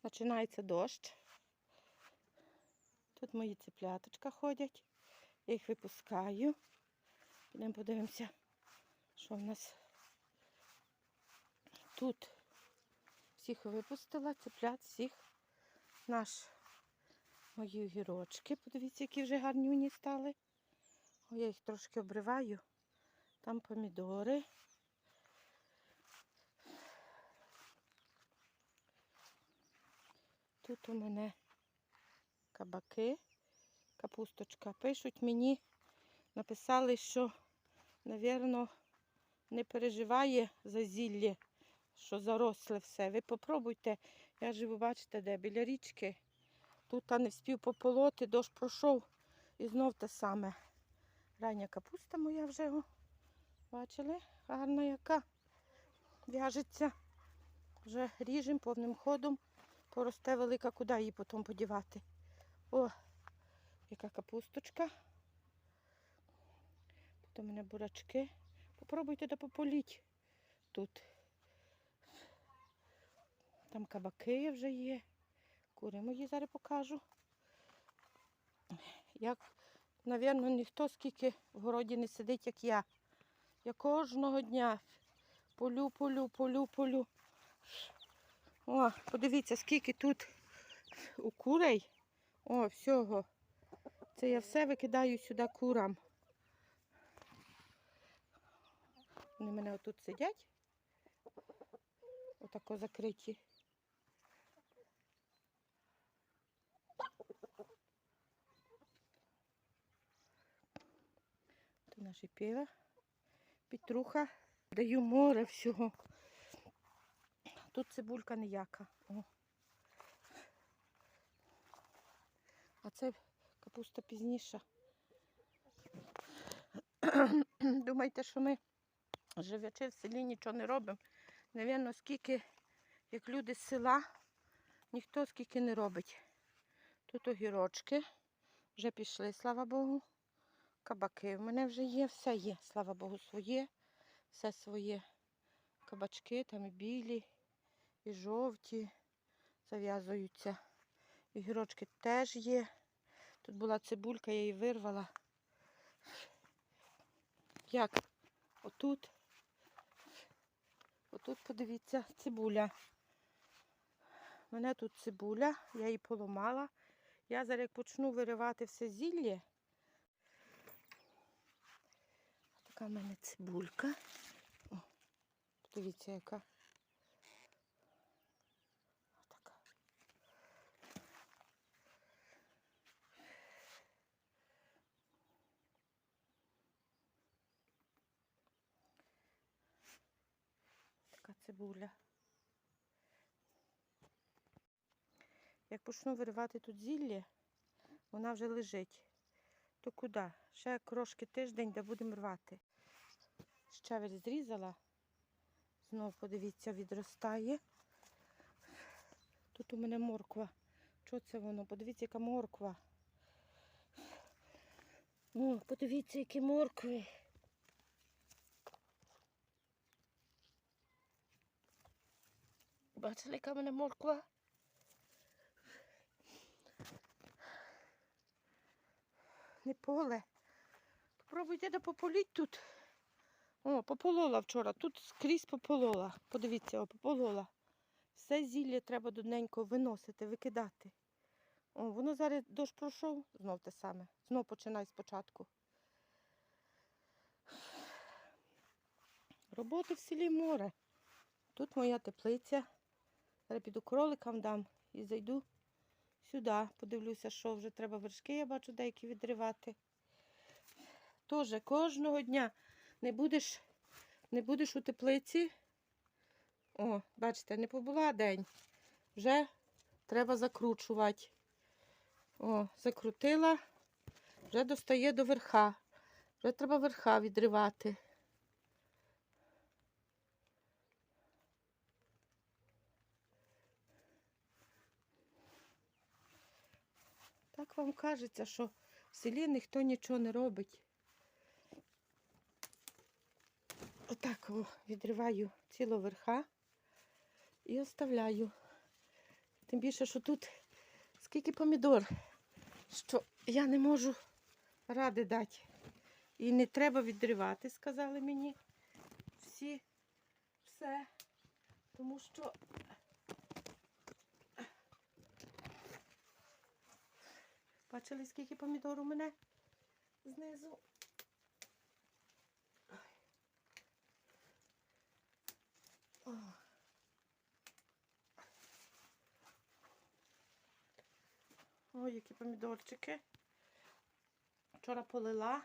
Починається дощ. Тут мої ціпляточка ходять. Я їх випускаю. Підемо подивимося, що в нас тут. Всіх випустила, ціплят всіх. Наш мої огірочки. Подивіться, які вже гарнюні стали. О, я їх трошки обриваю. Там помідори. Тут у мене кабаки, капусточка. Пишуть мені, написали, що, напевно, не переживає за зілля, що заросле все. Ви попробуйте. Я живу, бачите, де біля річки. Тут не вспів пополоти, дощ пройшов і знов те саме. Рання капуста моя вже. О. Бачили? Гарна яка. В'яжеться. Вже ріжем повним ходом. Поросте велика, куди її потім подівати. О, яка капусточка. Тут у мене бурачки. Попробуйте да пополіть тут. Там кабаки вже є. Кури мої зараз покажу. Як, напевно, ніхто скільки в городі не сидить, як я. Я кожного дня полю, полю, полю, полю. О, подивіться, скільки тут у курей. О, всього. Це я все викидаю сюди курам. Вони мене отут сидять. Отако закриті. Тут наші піва, петруха. Даю море всього. Тут цибулька ніяка. О. А це капуста пізніша. Думаєте, що ми живячи в селі нічого не робимо. Навірно, скільки, як люди з села, ніхто скільки не робить. Тут огірочки вже пішли, слава Богу. Кабаки в мене вже є, все є, слава Богу, своє, все своє. Кабачки там і білі, і жовті зав'язуються. І гірочки теж є. Тут була цибулька, я її вирвала. Як? Отут. Отут, подивіться, цибуля. У мене тут цибуля, я її поламала. Я зараз як почну виривати все зілля. Така в мене цибулька. О, подивіться, яка. Цибуля. Як почну виривати тут зілля, вона вже лежить. То куди? Ще крошки тиждень, де будемо рвати. Щавель зрізала. Знову, подивіться, відростає. Тут у мене морква. Що це воно? Подивіться, яка морква. О, подивіться, які моркви. Бачили, яка мене морква? Не поле. Попробуйте да пополіть тут. О, пополола вчора. Тут скрізь пополола. Подивіться, о, пополола. Все зілля треба додненько виносити, викидати. О, воно зараз дощ пройшов, знов те саме. Знов починай спочатку. Роботи в селі море. Тут моя теплиця. Зараз піду кроликам дам і зайду сюди. Подивлюся, що вже треба вершки, я бачу, деякі відривати. Тоже кожного дня не будеш, не будеш у теплиці. О, бачите, не побула день. Вже треба закручувати. О, закрутила, вже достає до верха. Вже треба верха відривати. Так вам кажеться, що в селі ніхто нічого не робить. Отак о, відриваю ціло верха і оставляю. Тим більше, що тут скільки помідор, що я не можу ради дати. І не треба відривати, сказали мені всі все. Тому що бачили, скільки помідор у мене знизу. Ой. О. Ой, які помідорчики. Вчора полила.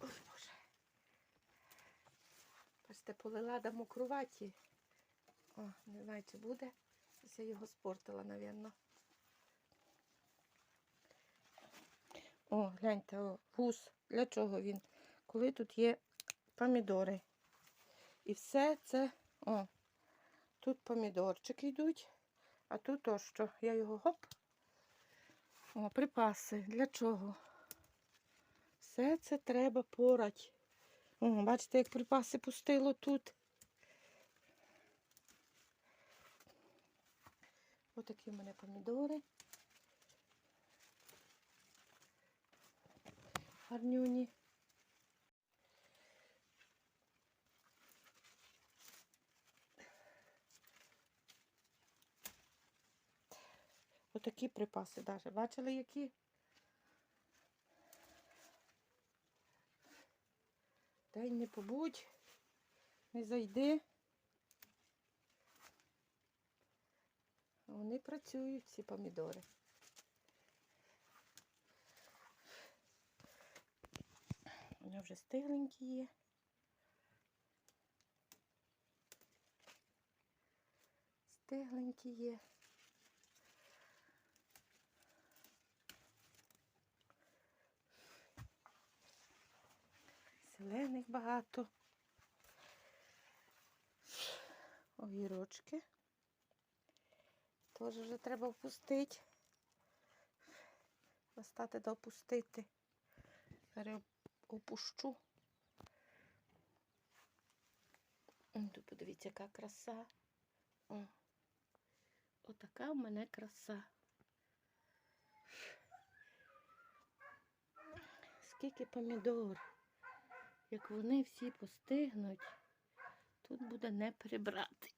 Ой, Боже. Бачите, полила до мокруваті. О, не знаю, чи буде. Ось я його спортила, напевно. О, гляньте, о, вус. Для чого він? Коли тут є помідори. І все це, о, тут помідорчики йдуть, а тут то що? Я його гоп. О, припаси. Для чого? Все це треба порать. О, бачите, як припаси пустило тут. Отакі в мене помідори. Гарнюні. Отакі припаси даже. Бачили, які? День не побудь, не зайди. Вони працюють, ці помідори. Вони вже стигленькі є. Стигленькі є. Зелених багато. Огірочки. Теж вже треба впустити. Достати да опустити. Зараз опущу. М, Тут подивіться, яка краса. О. Отака в мене краса. Скільки помідор. Як вони всі постигнуть, тут буде не прибрати.